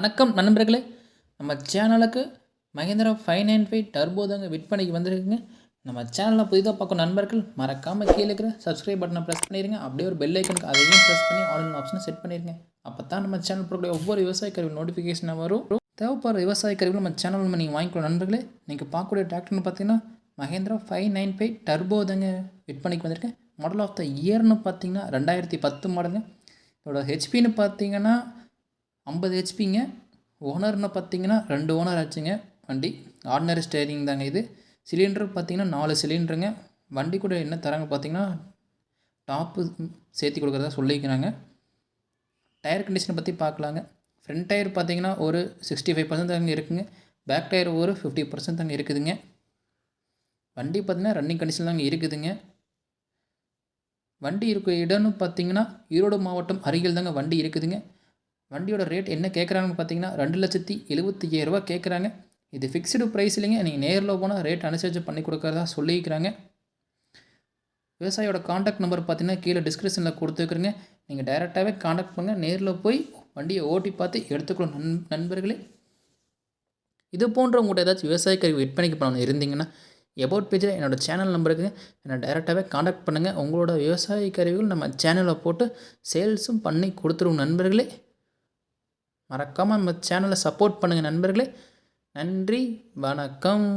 வணக்கம் நண்பர்களே. நம்ம சேனலுக்கு Mahindra five nine five turbo தாங்க விற்பனைக்கு வந்திருக்குங்க. நம்ம சேனலில் புதிதாக பார்க்கும் நண்பர்கள் மறக்காமல் கீழே இருக்கிற சப்ஸ்கிரைப் பட்டனை ப்ரெஸ் பண்ணிடுங்க அப்படியே ஒரு பெல் ஐக்கனுக்கு அதையும் ப்ரெஸ் பண்ணி ஆன்லைன் ஆப்ஷனை செட் பண்ணிடுங்க அப்போ தான் நம்ம சேனல் போடக்கூடிய ஒவ்வொரு விவசாய கருவி நோட்டிஃபிகேஷனாக வரும். தேவைப்படுற விவசாய கருவிகள் நம்ம சேனல் நம்ம நீங்கள் வாங்கிக்கலாம் நண்பர்களே. நீங்கள் பார்க்கக்கூடிய டிராக்டர்னு பார்த்தீங்கன்னா Mahindra five nine five turbo தாங்க விற்பனைக்கு வந்திருக்கேன் மாடல் ஆஃப் த இயர்னு பார்த்தீங்கன்னா ரெண்டாயிரத்தி பத்து மாடலுங்க இதோட ஹெச்பின்னு பார்த்தீங்கன்னா ஐம்பது ஹெச்பிங்க ஓனர்னு பார்த்தீங்கன்னா ரெண்டு ஓனர் ஆச்சுங்க. வண்டி ஆர்டினரி ஸ்டேரிங் தாங்க இது. சிலிண்டர் பார்த்தீங்கன்னா நாலு சிலிண்டருங்க வண்டி கூட என்ன தராங்க பார்த்தீங்கன்னா டாப்பு சேர்த்தி கொடுக்குறதா சொல்லிக்கிறாங்க. டயர் கண்டிஷனை பற்றி பார்க்கலாங்க ஃப்ரண்ட் டயர் பார்த்தீங்கன்னா ஒரு சிக்ஸ்டி ஃபைவ் பர்சன்ட் தாங்க இருக்குங்க. பேக் டயர் ஒரு ஃபிஃப்டி பர்சன்ட் தாங்க இருக்குதுங்க. வண்டி பார்த்தீங்கன்னா ரன்னிங் கண்டிஷன் தாங்க இருக்குதுங்க. வண்டி இருக்க இடம்னு பார்த்தீங்கன்னா ஈரோடு மாவட்டம் அருகில் தாங்க வண்டி இருக்குதுங்க. வண்டியோட ரேட் என்ன கேட்குறாங்கன்னு பார்த்தீங்கன்னா ரெண்டு லட்சத்தி எழுபத்தி ரூபா கேட்குறாங்க இது ஃபிக்ஸ்டு ப்ரைஸ் இல்லைங்க. நீங்கள் நேரில் போனால் ரேட் அனுசரித்து பண்ணி கொடுக்குறதா சொல்லியிருக்கிறாங்க. விவசாயியோட காண்டாக்ட் நம்பர் பார்த்தீங்கன்னா கீழே டிஸ்கிரிப்ஷனில் கொடுத்துருக்குறேங்க. நீங்கள் டைரெக்டாகவே காண்டாக்ட் பண்ணுங்கள் நேரில் போய் வண்டியை ஓட்டி பார்த்து எடுத்துக்கணும் நண் நண்பர்களே. இது போன்ற உங்கள்கிட்ட ஏதாச்சும் விவசாய கருவி விற்பனைக்கு பண்ணணும் இருந்தீங்கன்னா எபவுட் பேஜில் என்னோடய சேனல் நம்பருக்கு என்னை டைரெக்டாகவே காண்டாக்ட் பண்ணுங்கள் உங்களோட விவசாய கருவிகள் நம்ம சேனலில் போட்டு சேல்ஸும் பண்ணி கொடுத்துருவோம் நண்பர்களே. மறக்காமல் நம்ம சேனலை சப்போர்ட் பண்ணுங்கள் நண்பர்களே. நன்றி வணக்கம்.